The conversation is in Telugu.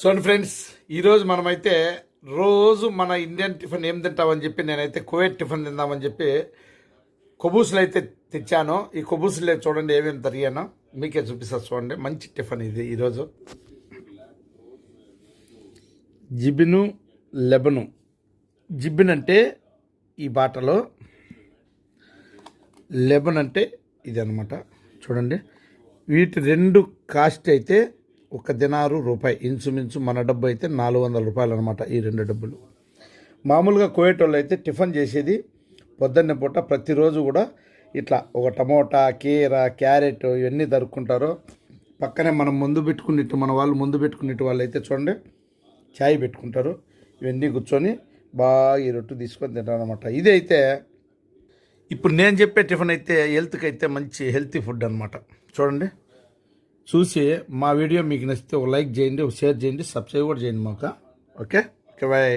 సో ఫ్రెండ్స్ ఈరోజు మనమైతే రోజు మన ఇండియన్ టిఫిన్ ఏం తింటామని చెప్పి నేనైతే కువైట్ టిఫిన్ తిందామని చెప్పి కొబూసులు అయితే తెచ్చాను. ఈ కొబూసులే చూడండి ఏమేమి తరిగానో. మీకే చూపిస్తా చూడండి. మంచి టిఫిన్ ఇది ఈరోజు. జిబిను లెబను. జిబిన్ అంటే ఈ బాటలో లెబన్ అంటే ఇది అనమాట చూడండి. వీటి రెండు కాస్ట్ అయితే ఒక దినారు రూపాయి. ఇంచుమించు మన డబ్బు అయితే నాలుగు వందల రూపాయలు అనమాట ఈ రెండు డబ్బులు. మామూలుగా కోయేటోళ్ళు అయితే టిఫిన్ చేసేది పొద్దున్నే పూట ప్రతిరోజు కూడా ఇట్లా ఒక టమోటా కీర క్యారెట్ ఇవన్నీ దొరుకుంటారు పక్కనే మనం ముందు పెట్టుకున్నట్టు మన వాళ్ళు ముందు పెట్టుకున్నట్టు వాళ్ళు అయితే చూడండి చాయ్ పెట్టుకుంటారు. ఇవన్నీ కూర్చొని బాగా ఈ రొట్టు తీసుకొని తింటారు అనమాట ఇదైతే ఇప్పుడు నేను చెప్పే టిఫిన్ అయితే హెల్త్కి అయితే మంచి హెల్తీ ఫుడ్ అనమాట చూడండి. చూసి మా వీడియో మీకు నచ్చితే ఒక లైక్ చేయండి ఒక షేర్ చేయండి సబ్స్క్రైబ్ కూడా చేయండి మాకు. ఓకే? Okay bye.